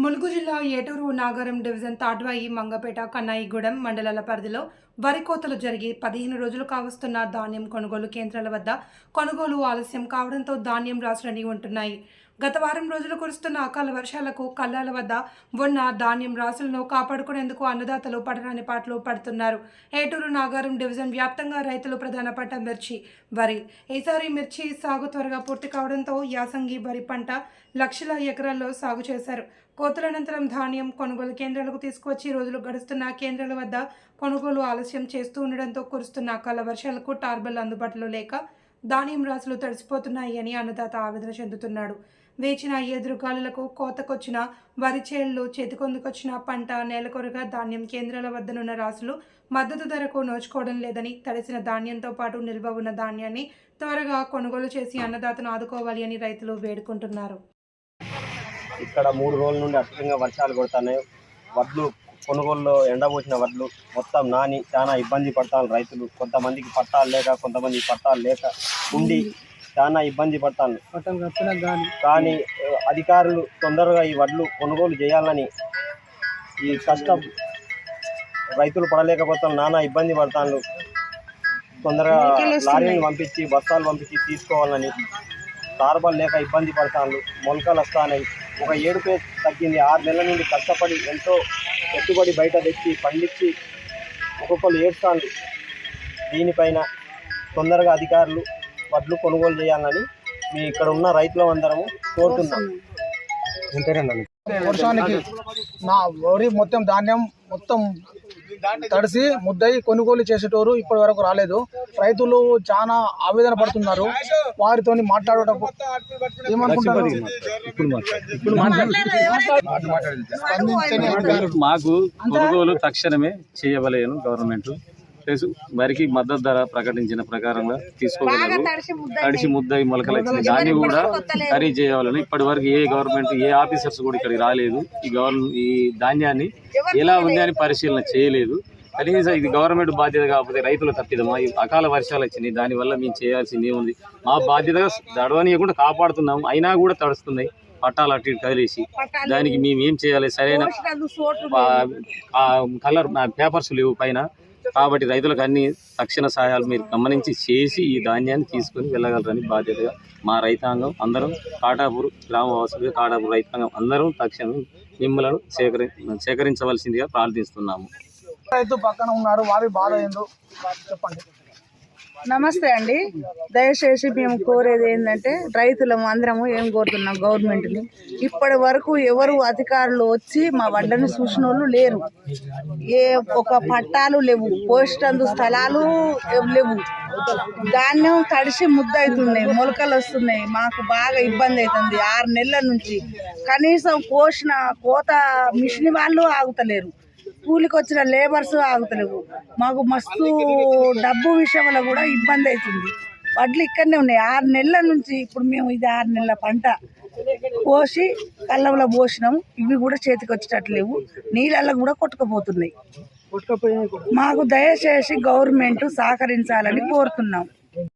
ములుగు జిల్లా ఏటూరు నాగారం డివిజన్ తాడ్వాయి మంగపేట కన్నాయిగూడెం మండలాల పరిధిలో వరి కోతలు జరిగి పదిహేను రోజులు కావస్తున్న ధాన్యం కొనుగోలు కేంద్రాల వద్ద కొనుగోలు ఆలస్యం కావడంతో ధాన్యం రాసులని ఉంటున్నాయి. గత వారం రోజులు కురుస్తున్న అకాల వర్షాలకు కళ్ళాల వద్ద ఉన్న ధాన్యం రాసులను కాపాడుకునేందుకు అన్నదాతలు పడరాని పాటలు పడుతున్నారు. ఏటూరు నాగారం డివిజన్ వ్యాప్తంగా రైతులు ప్రధాన పంట మిర్చి వరి. ఈసారి మిర్చి సాగు త్వరగా పూర్తి కావడంతో యాసంగి వరి పంట లక్షల ఎకరాల్లో సాగు చేశారు. కోతల అనంతరం ధాన్యం కొనుగోలు కేంద్రాలకు తీసుకువచ్చి రోజులు గడుస్తున్న కేంద్రాల వద్ద కొనుగోలు ఆలస్యం చేస్తూ ఉండడంతో కురుస్తున్న అకాల వర్షాలకు టార్బెల్ అందుబాటులో లేక ధాన్యం రాసులు తడిసిపోతున్నాయని అన్నదాత ఆవేదన చెందుతున్నాడు. వేచిన ఎదురుగాలులకు కోతకొచ్చిన వరి చేళ్ళు చేతికొందుకొచ్చిన పంట నేలకొరగా ధాన్యం కేంద్రాల వద్దనున్న రాసులు మద్దతు ధరకు నోచుకోవడం లేదని తడిసిన ధాన్యంతో పాటు నిల్వ ఉన్న ధాన్యాన్ని త్వరగా కొనుగోలు చేసి అన్నదాతను ఆదుకోవాలి అని రైతులు వేడుకుంటున్నారు. ఇక్కడ మూడు రోజుల నుండి అధికంగా వర్షాలు కొడుతున్నాయి వడ్లు కొనుగోలులో ఎండబోసిన వడ్లు మొత్తం నాని చాలా ఇబ్బంది పడతారు రైతులు. కొంతమందికి పట్టాలు లేక కొంతమందికి పట్టాలు లేక ఉండి చాలా ఇబ్బంది పడతాను కానీ. అధికారులు తొందరగా ఈ వడ్లు కొనుగోలు చేయాలని ఈ కష్టం. రైతులు పడలేకపోతారు నానా ఇబ్బంది పడతాను తొందరగా లారీని పంపించి బస్తాలు పంపించి తీసుకోవాలని తార్బల్ లేక ఇబ్బంది పడతాను మొలకలు వస్తాయి ఒక ఏడుపే తగ్గింది. ఆరు నెలల నుండి కష్టపడి ఎంతో పెట్టుబడి బయట తెచ్చి పండించి ఒక్కొక్కరు ఏడుస్తాను దీనిపైన తొందరగా అధికారులు వడ్లు కొనుగోలు చేయాలని మీ ఇక్కడ ఉన్న రైతులం అందరము కోరుతున్నాం వర్షానికి నా వరి మొత్తం ధాన్యం మొత్తం తడిసి ముద్దయి కొనుగోలు చేసేటోరు ఇప్పటి వరకు రాలేదు. రైతులు చాలా ఆవేదన పడుతున్నారు. వారితో మాట్లాడటం ఏమనుకుంటారు. మాకు కొనుగోలు తక్షణమే చేయవలేను గవర్నమెంట్. వరికి మద్దతు ధర ప్రకటించిన ప్రకారంగా తీసుకోగలరు. తడిసి ముద్ద మొలకలు వచ్చిన దాన్ని కూడా ఖరీదు చేయవాలని ఇప్పటి వరకు ఏ గవర్నమెంట్ ఏ ఆఫీసర్స్ కూడా ఇక్కడికి రాలేదు. ఈ గవర్నమెంట్ ఈ ధాన్యాన్ని ఎలా ఉంది అని పరిశీలన చేయలేదు. కనీసం ఇది గవర్నమెంట్ బాధ్యత కాకపోతే రైతుల తప్పిదమా? ఈ అకాల వర్షాలు వచ్చినాయి. దానివల్ల మేము చేయాల్సింది ఏముంది? మా బాధ్యతగా తడవనీయకుండా కాపాడుతున్నాం అయినా కూడా తడుస్తున్నాయి. పట్టాలు అటు ఇటు కదిలేసి. దానికి మేము ఏం చేయాలి? సరైన కలర్ పేపర్స్ లేవు పైన. కాబట్టి రైతులకు అన్ని తక్షణ సహాయాలు మీరు గమనించి చేసి ఈ ధాన్యాన్ని తీసుకొని వెళ్ళగలరని బాధ్యతగా మా రైతాంగం అందరం కాటాపూర్ గ్రామవాసులుగా కాటాపూర్ రైతాంగం అందరం తక్షణం మిమ్మలను సేకరి సేకరించవలసిందిగా ప్రార్థిస్తున్నాము. రైతు పక్కన ఉన్నారు వారి బాధ ఏందో చెప్పండి. నమస్తే అండి. దయచేసి మేము కోరేది ఏంటంటే రైతులము అందరము ఏం కోరుతున్నాం గవర్నమెంట్ని? ఇప్పటి వరకు ఎవరు అధికారులు వచ్చి మా వడ్డని చూసిన వాళ్ళు లేరు. ఏ ఒక పట్టాలు లేవు పోస్టందు స్థలాలు లేవు. ధాన్యం తడిసి ముద్ద అవుతున్నాయి మొలకలు వస్తున్నాయి. మాకు బాగా ఇబ్బంది అవుతుంది ఆరు నెలల నుంచి. కనీసం కోసిన కోత మిషన్ వాళ్ళు ఆగుతలేరు. కూలికి వచ్చిన లేబర్స్ ఆగుతలేవు. మాకు మస్తు డబ్బు విషయంలో కూడా ఇబ్బంది అవుతుంది వడ్లు ఇక్కడనే ఉన్నాయి. ఆరు నెలల నుంచి ఇప్పుడు మేము ఇది ఆరు నెలల పంట పోసి కళ్ళంలో పోసినాం ఇవి కూడా చేతికి వచ్చేటట్లేవు. నీళ్ళల్లో కూడా కొట్టుకుపోతున్నాయి. మాకు దయచేసి గవర్నమెంట్ సహకరించాలని కోరుతున్నాం.